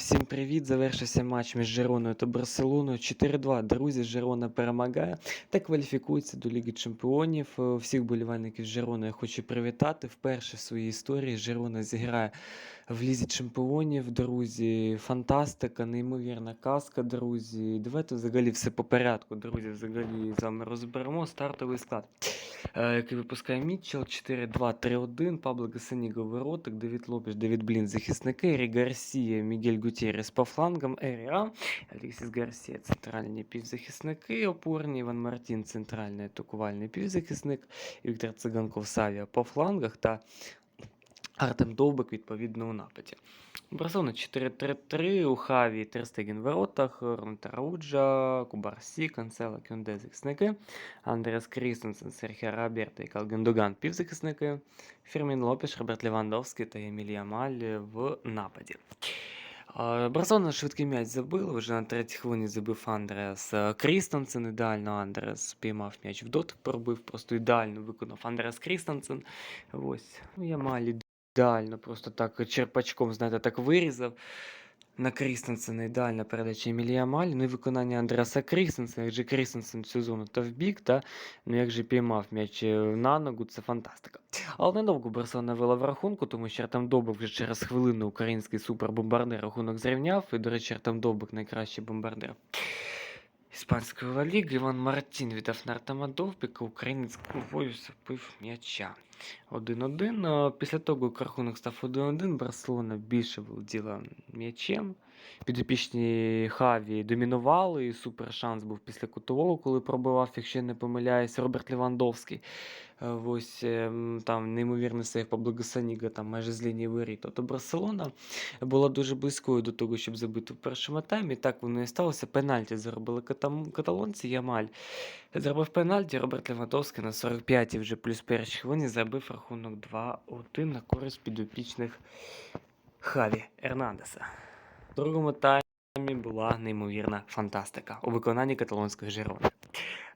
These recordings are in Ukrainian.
Всім привіт! Завершився матч між Жироною та Барселоною. 4-2. Друзі, Жирона перемагає та кваліфікується до Ліги Чемпіонів. Е, Всіх болівальників Жирони я хочу привітати. Вперше в своїй історії Жирона зіграє в Лізі Чемпіонів. Друзі, фантастика, неймовірна казка, друзі. Давайте взагалі все по порядку, друзі. Взагалі з вами розберемо стартовий склад. Е, який випускає Мітчел 4-2-3-1, Пабло Гасаніго воротик, Давід Лопеш, Давід Блін захисники, Ері Гарсія, Мігель Гутєрес по флангам, Ері А, Алексіс Гарсія центральні півзахисники, опорні, Іван Мартін центральний атакувальний півзахисник, Віктор Циганков Савія по флангах та Артем Довбик відповідно у нападі. Барселона 4-3-3, у Хаві Терстеген в воротах, Ронта Рауджа, Кубарсі, Канцела, Кюнде захисники, Андреас Крістенсен, Серхіо Раберта і Калгендоган півзахисники, Фірмін Лопеш, Роберт Левандовський та Емілія Маль в нападі. Барселона швидкий м'яч забила, вже на третій хвилині забив Андреас Крістенсен, ідеально Андреас спіймав м'яч в дотик, пробив, просто ідеально виконав Андреас Крістенсен. Ось, я Маль ідеально, просто так черпачком, знаєте, так вирізав. На Крістенсена ідеальна передача Емілія Маль, ну і виконання Андреаса Крістенсена, як же Крістенсен цю зону та в бік, та ну як же піймав м'яч е, на ногу, це фантастика. Але недовго Барселона вела в рахунку, тому що Артем Довбик вже через хвилину український супербомбардир рахунок зрівняв. І, до речі, Артем Довбик найкращий бомбардир. Іспанської Ла Ліги Іван Мартін віддав на Артема Довбика, українець головою забив м'яча. 1-1. Після того, як рахунок став 1-1, Барселона більше володіла м'ячем. Підопічні Хаві домінували, і супер шанс був після кутового, коли пробивав, якщо не помиляюсь, Роберт Левандовський. Е, Ось ем, там неймовірний сейф Пабло Гасаніга, там майже з лінії воріт. Тобто Барселона була дуже близькою до того, щоб забити в першому таймі. Так воно і сталося. Пенальті заробили каталонці. Ямаль зробив пенальті. Роберт Левандовський на 45-й вже плюс першій хвилині забив рахунок 2-1 на користь підопічних Хаві Ернандеса. В другому таймі була неймовірна фантастика у виконанні каталонських Жирона.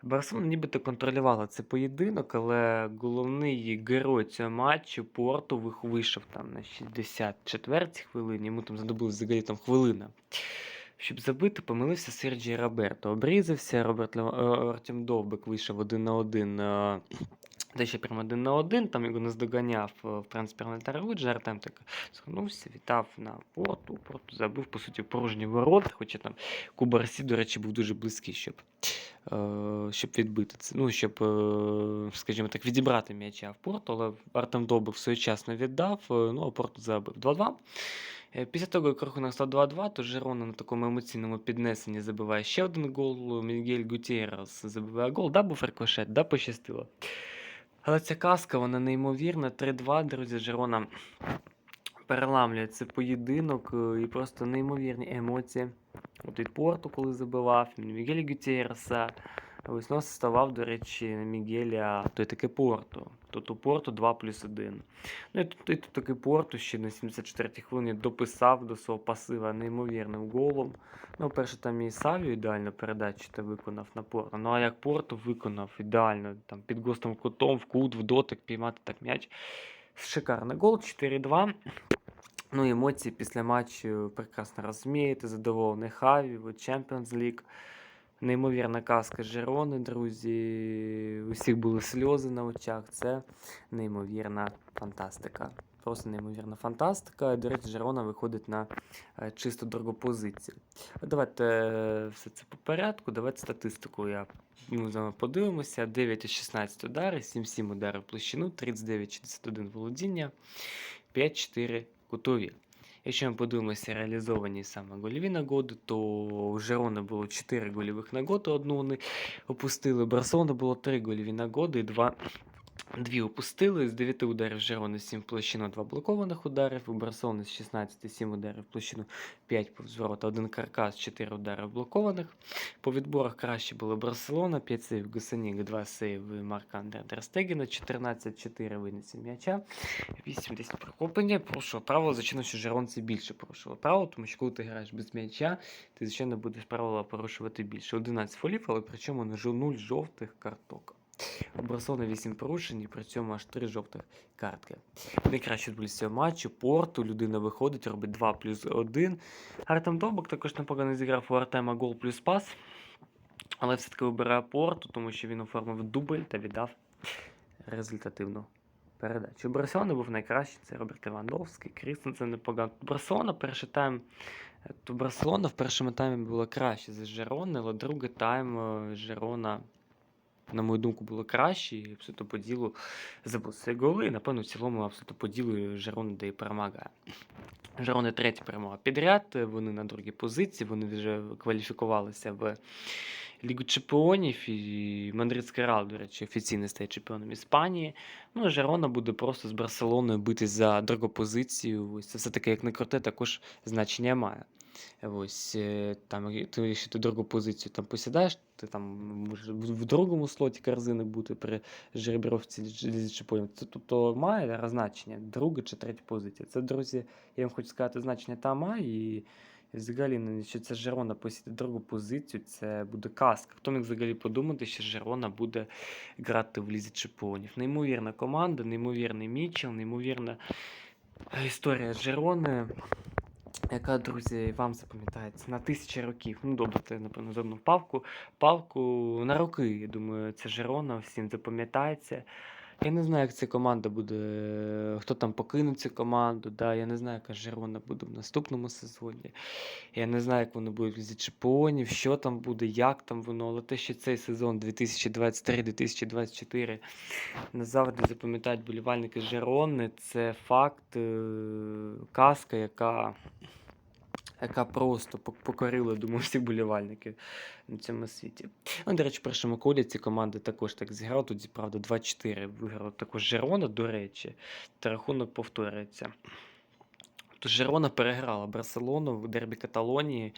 Барселона нібито контролювала цей поєдинок, але головний герой цього матчу Порту вийшов там на 64-й хвилині, йому там знадобилось взагалі там хвилина. Щоб забити, помилився Серджій Роберто. Обрізався, Роберт е, Артем Довбик вийшов один на один. Де ще прямо один на один, там його наздоганяв е, в трансферний Таравиджа, Артем так звернувся, вітав на порту, порту забив, по суті, порожні ворота, хоча там Кубарсі, до речі, був дуже близький, щоб, щоб відбити це. Ну, щоб, е, скажімо так, відібрати м'яча в порту, але Артем Довбик своєчасно віддав, е, ну а порту забив 2-2. Е, Після того, як рахунок став 2-2, то Жирона на такому емоційному піднесенні забиває ще один гол. Мігель Гутєрес забиває гол. Да, був рикошет, да, пощастило. Але ця казка, вона неймовірна. 3-2, друзі, Жерона переламлює цей поєдинок е, і просто неймовірні емоції. От від порту, коли забивав, Мігель Гутєреса. Ось нос ставав, до речі, Мігеля, то й таке порту. Тут у порту 2 плюс 1. Ну і тут, і тут таки порту ще на 74-й хвилині дописав до свого пасива неймовірним голом. Ну, перше, там і Савію ідеально передачу та виконав на порту. Ну а як порту виконав ідеально, там під гостом кутом, в кут, в дотик, піймати так м'яч. Шикарний гол, 4-2. Ну, емоції після матчу прекрасно розумієте, задоволений Хаві, Champions League. Неймовірна казка Жирони, друзі. У всіх були сльози на очах. Це неймовірна фантастика. Просто неймовірна фантастика. До речі, Жирона виходить на е, чисто другу позицію. Давайте е, все це по порядку. Давайте статистику я ну, з вами подивимося. 9 із 16 удари, 7-7 удари в площину, 39-61 володіння, 5-4 кутові. Якщо ми подивимося реалізовані саме гольові нагоди, то у Жерона було 4 гольових нагоди, одну вони опустили. Барселона було 3 гольові нагоди і 2 Дві опустили, з 9 ударів Жерони 7 в площину, 2 блокованих ударів, у Барселони з 16 7 ударів в площину, 5 повз ворота, 1 каркас, 4 удари блокованих. По відборах краще було Барселона, 5 сейв Гусаніг, 2 сейви Марка Андерстегена, 14-4 винесення м'яча, 8 десь прохоплення. Прошу правило, звичайно, що Жеронці більше порушували правило, тому що коли ти граєш без м'яча, ти, звичайно, будеш правила порушувати більше. 11 фолів, але причому жо- нуль жовтих карток. У Барселони 8 порушень, і при цьому аж 3 жовтих картки. Найкращий футболіст цього матчу Порту. Людина виходить, робить 2 плюс 1. Артем Довбик також непогано зіграв у Артема гол плюс пас. Але все-таки вибирає Порту, тому що він оформив дубль та віддав результативну передачу. У Барселони був найкращий, це Роберт Левандовський, Крістенсен непогано. Барселона перший тайм. То Барселона в першому таймі було краще за Жерони, але другий тайм е, Жерона, на мою думку, було краще. І абсолютно по ділу забув голи. І, напевно, в цілому абсолютно по ділу Жерона де і перемагає. Жерони третя перемога підряд. Вони на другій позиції, вони вже кваліфікувалися в Лігу Чемпіонів. І Мадридський Реал, до речі, офіційно стає чемпіоном Іспанії. Ну, Жерона буде просто з Барселоною битись за другу позицію. Це все-таки, як не круте, також значення має. Ось е, там, ти, якщо ти другу позицію там посідаєш, ти там можеш в другому слоті корзини бути при жеребровці Лізі Чемпіонів. Це тобто має значення, друга чи третя позиція. Це, друзі, я вам хочу сказати, значення там має. І взагалі, ну, якщо це Жерона посіде другу позицію, це буде казка. Хто міг взагалі подумати, що Жерона буде грати в Лізі Чемпіонів? Неймовірна команда, неймовірний Мічел, неймовірна е, історія Жерони, яка, друзі, вам запам'ятається на тисячі років. Ну, добре, це, напевно, з одну палку. Палку на роки, я думаю, це Жерона всім запам'ятається. Я не знаю, як ця команда буде, хто там покине цю команду. Да? Я не знаю, яка Жерона буде в наступному сезоні. Я не знаю, як вони будуть Лізі чемпіонів, що там буде, як там воно. Але те, що цей сезон 2023-2024 назавжди запам'ятають болівальники Жерони, це факт, е, казка, яка, яка просто покорила, думаю, всіх болівальників на цьому світі. Ну, до речі, в першому колі ці команди також так зіграли. Тоді, правда, 2-4 виграла також Жерона, до речі, та рахунок повторюється. То Жерона переграла Барселону в дербі Каталонії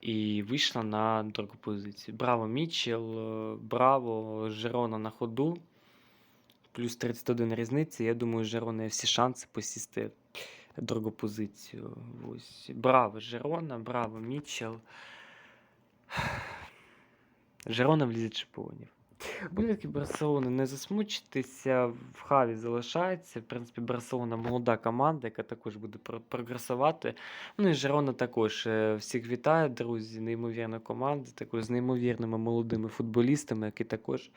і вийшла на другу позицію. Браво, Мічел, браво, Жерона на ходу. Плюс 31 різниця. Я думаю, Жерона є всі шанси посісти другу позицію. Ось. Браво, Жерона, браво, Мічел. Жерона в лізі чемпіонів. Болівки Барселони не засмучитися, в хаві залишається. В принципі, Барселона молода команда, яка також буде прогресувати. Ну і Жерона також. Е, Всіх вітаю, друзі. Неймовірна команда, також з неймовірними молодими футболістами, які також,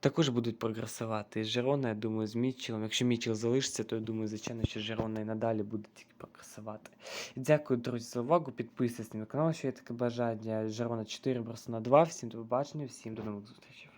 також будуть прогресувати. Жерона, я думаю, з Мітчелом. Якщо Мітчел залишиться, то я думаю, звичайно, що Жерона і надалі буде тільки прогресувати. Дякую, друзі, за увагу. Підписуйтесь на канал, що є таке бажання. Жерона 4, Барсона 2. Всім до побачення, всім до нових зустрічей.